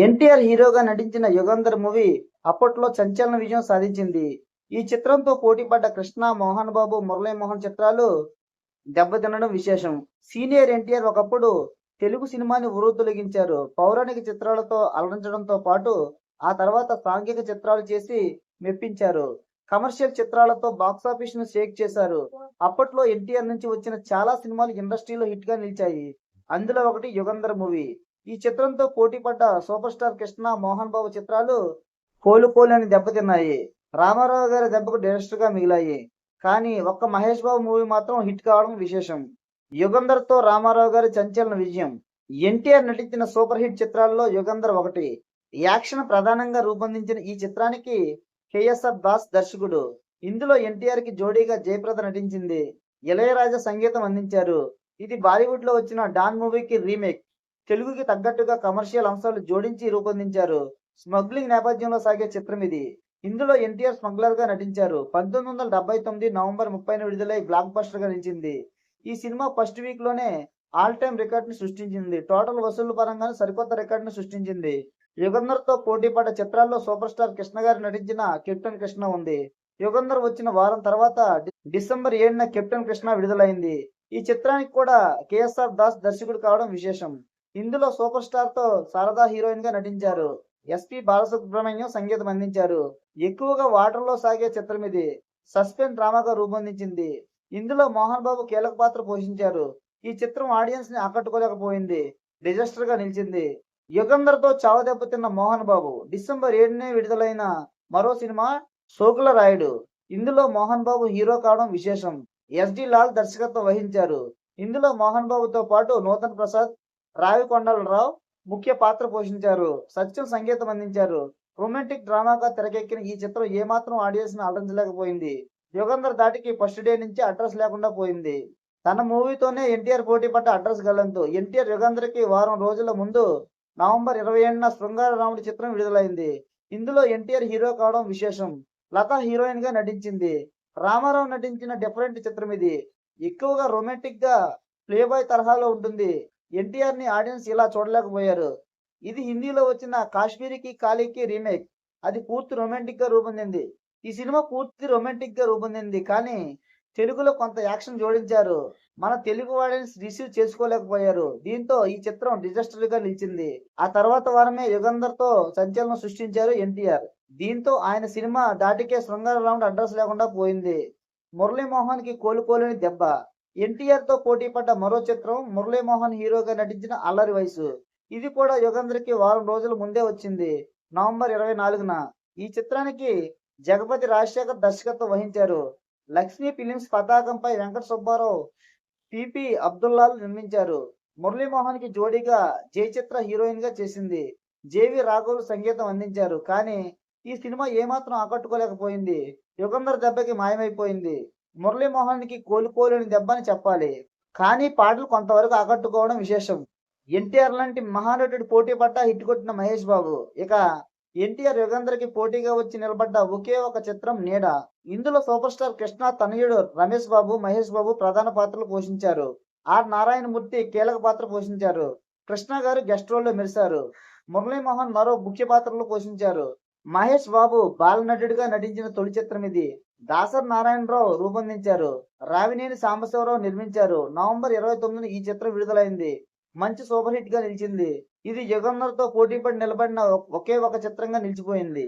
ఎన్టీఆర్ హీరోగా నటించిన యుగంధర్ మూవీ అప్పట్లో సంచలన విజయం సాధించింది. ఈ చిత్రంతో పోటీపడ్డ కృష్ణ మోహన్ బాబు మురళీమోహన్ చిత్రాలు దెబ్బతినడం విశేషం. సీనియర్ ఎన్టీఆర్ ఒకప్పుడు తెలుగు సినిమాని ఉరుతొలగించారు. పౌరాణిక చిత్రాలతో అలరించడంతో పాటు ఆ తర్వాత సాంఘిక చిత్రాలు చేసి మెప్పించారు. కమర్షియల్ చిత్రాలతో బాక్సాఫీస్ను షేక్ చేశారు. అప్పట్లో ఎన్టీఆర్ నుంచి వచ్చిన చాలా సినిమాలు ఇండస్ట్రీలో హిట్గా నిలిచాయి. అందులో ఒకటి యుగంధర్ మూవీ. ఈ చిత్రంతో పోటీపడ్డ సూపర్ స్టార్ కృష్ణ మోహన్ బాబు చిత్రాలు కోలుకోలేని దెబ్బతిన్నాయి. రామారావు గారి దెబ్బకు డైరెక్టర్గా మిగిలాయి. కానీ ఒక్క మహేష్ బాబు మూవీ మాత్రం హిట్ కావడం విశేషం. యుగంధర్తో రామారావు గారి సంచలన విజయం. ఎన్టీఆర్ నటించిన సూపర్ హిట్ చిత్రాల్లో యుగంధర్ ఒకటి. యాక్షన్ ప్రధానంగా రూపొందించిన ఈ చిత్రానికి కేఎస్ఆర్ దాస్ దర్శకుడు. ఇందులో ఎన్టీఆర్కి జోడీగా జయప్రద నటించింది. ఇళయరాజా సంగీతం అందించారు. ఇది బాలీవుడ్లో వచ్చిన డాన్ మూవీకి రీమేక్. తెలుగుకి తగ్గట్టుగా కమర్షియల్ అంశాలు జోడించి రూపొందించారు. స్మగ్లింగ్ నేపథ్యంలో సాగే చిత్రం ఇది. ఇందులో ఎన్టీఆర్ స్మగ్లర్గా నటించారు. పంతొమ్మిది వందల డెబ్బై తొమ్మిది నవంబర్ ముప్పైన విడుదలై బ్లాక్ బస్టర్గా నిలిచింది. ఈ సినిమా ఫస్ట్ వీక్లోనే ఆల్ టైమ్ రికార్డ్ని సృష్టించింది. టోటల్ వసూళ్ళ పరంగానే సరికొత్త రికార్డ్ని సృష్టించింది. యుగంధర్తో పోటీ చిత్రాల్లో సూపర్ స్టార్ కృష్ణ గారు నటించిన కెప్టెన్ కృష్ణ ఉంది. యుగంధర్ వచ్చిన వారం తర్వాత డిసెంబర్ ఏడున కెప్టెన్ కృష్ణ విడుదలైంది. ఈ చిత్రానికి కూడా కేఎస్ఆర్ దాస్ దర్శకుడు కావడం విశేషం. ఇందులో సూపర్ స్టార్తో శారదా హీరోయిన్గా నటించారు ఎస్పి బాలసుబ్రహ్మణ్యం సంగీతం అందించారు. ఎక్కువగా వాటర్లో సాగే చిత్రం ఇది. సస్పెన్స్ డ్రామాగా రూపొందించింది. ఇందులో మోహన్ బాబు కీలక పాత్ర పోషించారు. ఈ చిత్రం ఆడియన్స్ని ఆకట్టుకోలేకపోయింది. డిజాస్టర్గా నిలిచింది. యుగంధర్తో చావ దెబ్బతిన్న మోహన్ బాబు డిసెంబర్ ఏడునే విడుదలైన మరో సినిమా సోకుల రాయుడు. ఇందులో మోహన్ బాబు హీరో కావడం విశేషం. ఎస్డి లాల్ దర్శకత్వం వహించారు. ఇందులో మోహన్ బాబుతో పాటు నూతన్ ప్రసాద్ రావికొండలరావు ముఖ్య పాత్ర పోషించారు. సత్యం సంగీతం అందించారు. రొమాంటిక్ డ్రామాగా తెరకెక్కిన ఈ చిత్రం ఏమాత్రం ఆడియన్స్ని అలరించలేకపోయింది యుగంధర్ దాటికి ఫస్ట్ డే నుంచి అడ్రస్ లేకుండా పోయింది. తన మూవీతోనే ఎన్టీఆర్ పోటీ పడ్డ అడ్రస్ గల్లంతో ఎన్టీఆర్ యుగంధర్కి వారం రోజుల ముందు నవంబర్ ఇరవై ఏడున శృంగార రాముడి చిత్రం విడుదలైంది. ఇందులో ఎన్టీఆర్ హీరో కావడం విశేషం. లత హీరోయిన్గా నటించింది. రామారావు నటించిన డిఫరెంట్ చిత్రం ఇది ఎక్కువగా రొమాంటిక్గా ప్లేబాయ్ తరహాలో ఉంటుంది. ఎన్టీఆర్ని ఆడియన్స్ ఇలా చూడలేకపోయారు. ఇది హిందీలో వచ్చిన కాశ్మీరీకి కాళీకి రీమేక్. అది పూర్తి రొమాంటిక్గా రూపొందింది. ఈ సినిమా పూర్తి రొమాంటిక్గా రూపొందింది. కానీ తెలుగులో కొంత యాక్షన్ జోడించారు. మన తెలుగు ఆడియన్స్ రిసీవ్ చేసుకోలేకపోయారు. దీంతో ఈ చిత్రం డిజాస్టర్గా నిలిచింది. ఆ తర్వాత వారమే యుగంధర్తో సంచలనం సృష్టించారు ఎన్టీఆర్. దీంతో ఆయన సినిమా దాటికే శృంగార రౌండ్ అడ్రస్ లేకుండా పోయింది. మురళీమోహన్కి కోలుకోలేని దెబ్బ. ఎన్టీఆర్తో పోటీ పడ్డ మరో చిత్రం మురళీమోహన్ హీరోగా నటించిన అల్లరి వయసు. ఇది కూడా యుగంధర్కి వారం రోజుల ముందే వచ్చింది. నవంబర్ ఇరవై నాలుగున. ఈ చిత్రానికి జగపతి రాజశేఖర్ దర్శకత్వం వహించారు. లక్ష్మీ ఫిలిమ్స్ పతాకంపై వెంకట సుబ్బారావు పిపి అబ్దుల్లాలు నిర్మించారు. మురళీమోహన్కి జోడీగా జయచిత్ర హీరోయిన్గా చేసింది. జేవి రాఘవులు సంగీతం అందించారు. కానీ ఈ సినిమా ఏమాత్రం ఆకట్టుకోలేకపోయింది. యుగంధర్ దెబ్బకి మాయమైపోయింది. మురళీమోహన్కి కోలుకోలేని దెబ్బ అని చెప్పాలి. కానీ పాటలు కొంతవరకు ఆకట్టుకోవడం విశేషం. ఎన్టీఆర్ లాంటి మహానటుడు పోటీ పడ్డ హిట్ కొట్టిన మహేష్ బాబు. ఇక ఎన్టీఆర్ యుగంధర్కి పోటీగా వచ్చి నిలబడ్డ ఒకే ఒక చిత్రం నీడ. ఇందులో సూపర్ స్టార్ కృష్ణ తనయుడు రమేష్ బాబు మహేష్ బాబు ప్రధాన పాత్రలు పోషించారు. ఆర్ నారాయణమూర్తి కీలక పాత్ర పోషించారు. కృష్ణ గారు గెస్ట్ రోల్లో మెరిశారు. మురళీమోహన్ మరో ముఖ్య పాత్రలు పోషించారు. మహేష్ బాబు బాలనటుడిగా నటించిన తొలి చిత్రం ఇది. దాసర్ నారాయణరావు రూపొందించారు. రావినేని సాంబశివరావు నిర్మించారు. నవంబర్ ఇరవై తొమ్మిదిన ఈ చిత్రం విడుదలైంది. మంచి సూపర్ హిట్గా నిలిచింది. ఇది జగన్నర్తో పోటీపడి నిలబడిన ఒకే ఒక చిత్రంగా నిలిచిపోయింది.